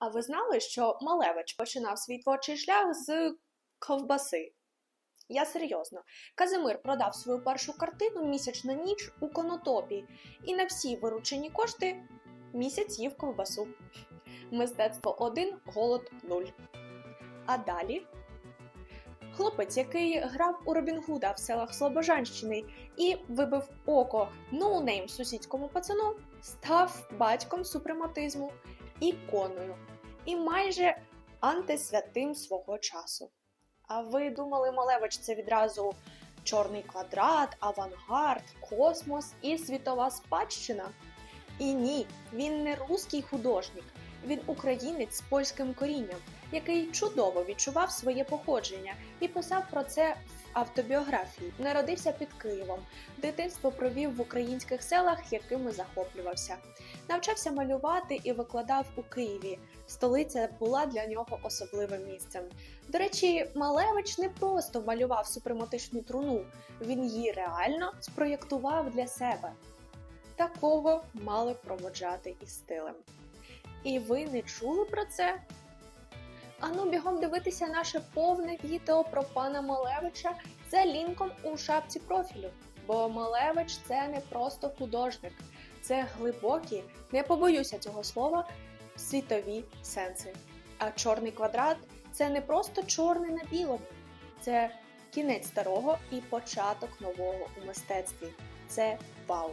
А ви знали, що Малевич починав свій творчий шлях з ковбаси? Я серйозно. Казимир продав свою першу картину Місячна ніч у конотопі, і на всі виручені кошти місяць їв ковбасу. Мистецтво 1, голод 0. А далі хлопець, який грав у Робін Гуда в селах Слобожанщини і вибив око ноунейм сусідському пацану, став батьком супрематизму, іконою і майже антисвятим свого часу. А ви думали, Малевич це відразу чорний квадрат, авангард, космос і світова спадщина? І ні, він не руський художник, він українець з польським корінням, який чудово відчував своє походження і писав про це в автобіографії. Народився під Києвом, дитинство провів в українських селах, якими захоплювався. Навчався малювати і викладав у Києві. Столиця була для нього особливим місцем. До речі, Малевич не просто малював супрематичну труну, він її реально спроєктував для себе. Такого мали проводжати і стилем. І ви не чули про це? Ану, бігом дивитися наше повне відео про пана Малевича за лінком у шапці профілю. Бо Малевич це не просто художник, це глибокі, не побоюся цього слова, світові сенси. А чорний квадрат це не просто чорне на білому, це кінець старого і початок нового у мистецтві. Це вау!